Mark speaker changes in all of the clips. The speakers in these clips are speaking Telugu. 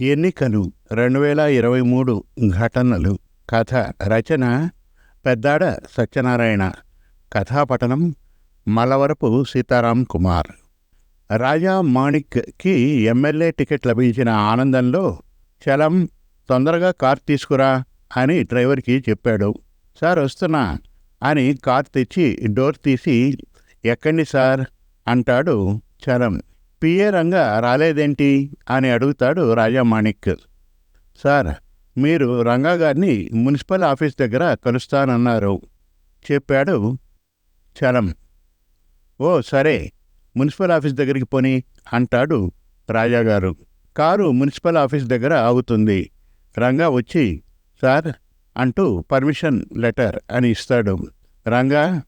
Speaker 1: ఎన్నికలు రెండు వేల ఇరవై మూడు ఘటనలు. కథ రచన పెద్దాడ సత్యనారాయణ. కథాపఠనం మలవరపు సీతారాం కుమార్. రాజా మాణిక్కి ఎమ్మెల్యే టికెట్ లభించిన ఆనందంలో చలం తొందరగా కార్ తీసుకురా అని డ్రైవర్కి చెప్పాడు. సార్ వస్తున్నా అని కార్ తెచ్చి డోర్ తీసి ఎక్కండి సార్ అంటాడు చలం. పిఏ రంగా రాలేదేంటి అని అడుగుతాడు రాజా మాణిక్ సార్ మీరు రంగా గారిని మున్సిపల్ ఆఫీస్ దగ్గర కలుస్తానన్నారు. చెప్పాడు చలం. ఓ సరే మున్సిపల్ ఆఫీస్ దగ్గరికి పోని అంటాడు రాజాగారు కారు మున్సిపల్ ఆఫీస్ దగ్గర ఆగుతుంది. రంగా వచ్చి సార్ అంటూ పర్మిషన్ లెటర్ అని ఇస్తాడు. రంగా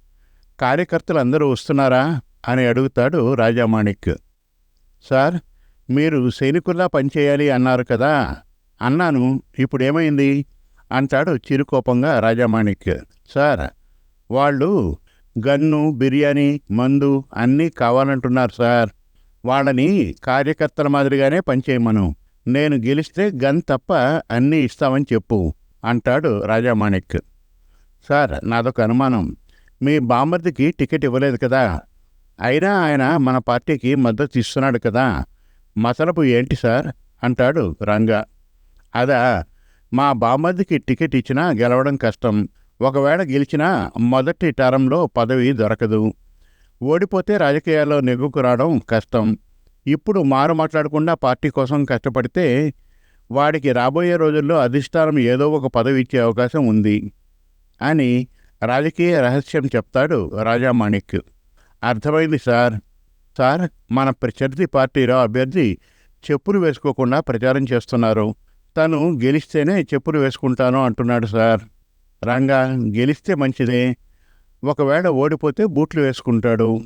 Speaker 1: కార్యకర్తలు అందరూ వస్తున్నారా అని అడుగుతాడు రాజామాణిక్ సార్ మీరు సైనికుల్లా పనిచేయాలి అన్నారు కదా అన్నాను. ఇప్పుడేమైంది? అంటాడు చిరుకోపంగా రాజామాణిక్. సార్ వాళ్ళు గన్ను బిర్యానీ మందు అన్నీ కావాలంటున్నారు సార్. వాళ్ళని కార్యకర్తల మాదిరిగానే పనిచేయమను. నేను గెలిస్తే గన్ తప్ప అన్నీ ఇస్తామని చెప్పు అంటాడు రాజామాణిక్. సార్ నాదొక అనుమానం. మీ బామ్మర్దికి టికెట్ ఇవ్వలేదు కదా అయినా ఆయన మన పార్టీకి మద్దతు ఇస్తున్నాడు కదా. మసలపు ఏంటి సార్? అంటాడు రంగా. అదా మా బామ్మద్దికి టికెట్ ఇచ్చినా గెలవడం కష్టం. ఒకవేళ గెలిచినా మొదటి టర్మ్లో పదవి దొరకదు. ఓడిపోతే రాజకీయాల్లో నెగ్గుకు రావడం కష్టం. ఇప్పుడు మారు మాట్లాడకుండా పార్టీ కోసం కష్టపడితే వాడికి రాబోయే రోజుల్లో అధిష్టానం ఏదో ఒక పదవి ఇచ్చే అవకాశం ఉంది అని రాజకీయ రహస్యం చెప్తాడు రాజామాణిక్యు అర్థమైంది సార్. సార్ మన ప్రత్యర్థి పార్టీలో అభ్యర్థి చెప్పులు వేసుకోకుండా ప్రచారం చేస్తున్నారు. తను గెలిస్తేనే చెప్పులు వేసుకుంటాను అంటున్నాడు సార్. రంగా గెలిస్తే మంచిదే. ఒకవేళ ఓడిపోతే బూట్లు వేసుకుంటాడు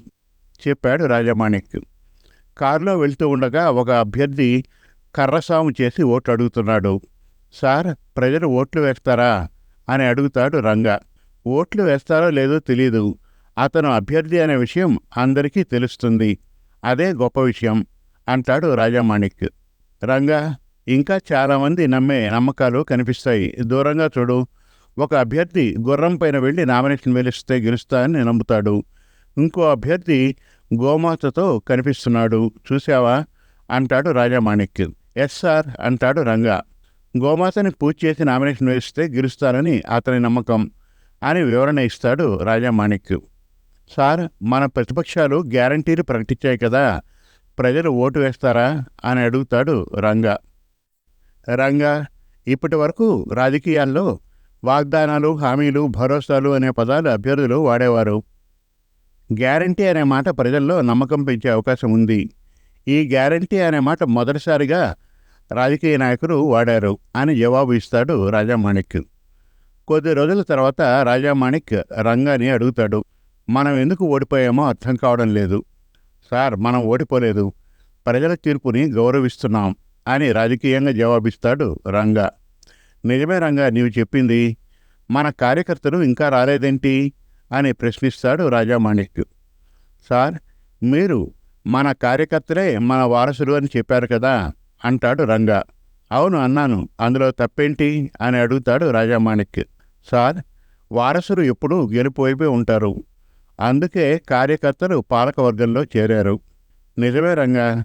Speaker 1: చెప్పాడు రాజమాణిక్ కారులో వెళ్తూ ఉండగా ఒక అభ్యర్థి కర్రసాము చేసి ఓట్లు అడుగుతున్నాడు. సార్ ప్రజలు ఓట్లు వేస్తారా? అని అడుగుతాడు రంగా. ఓట్లు వేస్తారో లేదో తెలీదు. అతను అభ్యర్థి అనే విషయం అందరికీ తెలుస్తుంది. అదే గొప్ప విషయం అంటాడు రాజామాణిక్ రంగా ఇంకా చాలామంది నమ్మే నమ్మకాలు కనిపిస్తాయి. దూరంగా చూడు. ఒక అభ్యర్థి గుర్రం పైన వెళ్ళి నామినేషన్ వెలిస్తే గెలుస్తానని నమ్ముతాడు. ఇంకో అభ్యర్థి గోమాతతో కనిపిస్తున్నాడు. చూసావా అంటాడు రాజామాణిక్ ఎస్ సార్ అంటాడు రంగా. గోమాతని పూజ చేసి నామినేషన్ వేస్తే గెలుస్తానని అతని నమ్మకం అని వివరణ ఇస్తాడు రాజామాణిక్ సార్ మన ప్రతిపక్షాలు గ్యారంటీలు ప్రకటించాయి కదా ప్రజలు ఓటు వేస్తారా అని అడుగుతాడు రంగా. రంగా ఇప్పటి వరకు రాజకీయాల్లో వాగ్దానాలు హామీలు భరోసాలు అనే పదాలు అభ్యర్థులు వాడేవారు. గ్యారంటీ అనే మాట ప్రజల్లో నమ్మకం పెంచే అవకాశం ఉంది. ఈ గ్యారంటీ అనే మాట మొదటిసారిగా రాజకీయ నాయకులు వాడారు అని జవాబు ఇస్తాడు రాజామాణిక్ కొద్ది రోజుల తర్వాత రాజామాణిక్ రంగాని అడుగుతాడు. మనం ఎందుకు ఓడిపోయామో అర్థం కావడం లేదు. సార్ మనం ఓడిపోలేదు. ప్రజల తీర్పుని గౌరవిస్తున్నాం అని రాజకీయంగా జవాబిస్తాడు రంగా. నిజమే రంగా నీవు చెప్పింది. మన కార్యకర్తలు ఇంకా రాలేదేంటి? అని ప్రశ్నిస్తాడు రాజామాణిక్యు సార్ మీరు మన కార్యకర్తలే మన వారసులు అని చెప్పారు కదా అంటాడు రంగా. అవును అన్నాను. అందులో తప్పేంటి? అని అడుగుతాడు రాజామాణిక్యు సార్ వారసులు ఎప్పుడూ గెలిపోయిపోయి ఉంటారు. అందుకే కార్యకర్తలు పాలకవర్గంలో చేరారు. నిజమే రంగా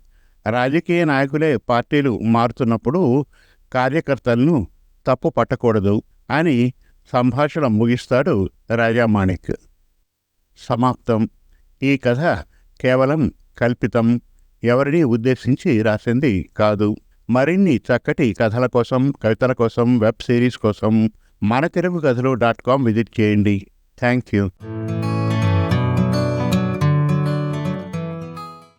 Speaker 1: రాజకీయ నాయకులే పార్టీలు మారుతున్నప్పుడు కార్యకర్తలను తప్పు పట్టకూడదు అని సంభాషణ ముగిస్తాడు రాజామాణిక్ సమాప్తం. ఈ కథ కేవలం కల్పితం. ఎవరిని ఉద్దేశించి రాసింది కాదు. మరిన్ని చక్కటి కథల కోసం కవితల కోసం వెబ్ సిరీస్ కోసం మన తెలుగు కథలు డాట్ కామ్ విజిట్ చేయండి. Thank you.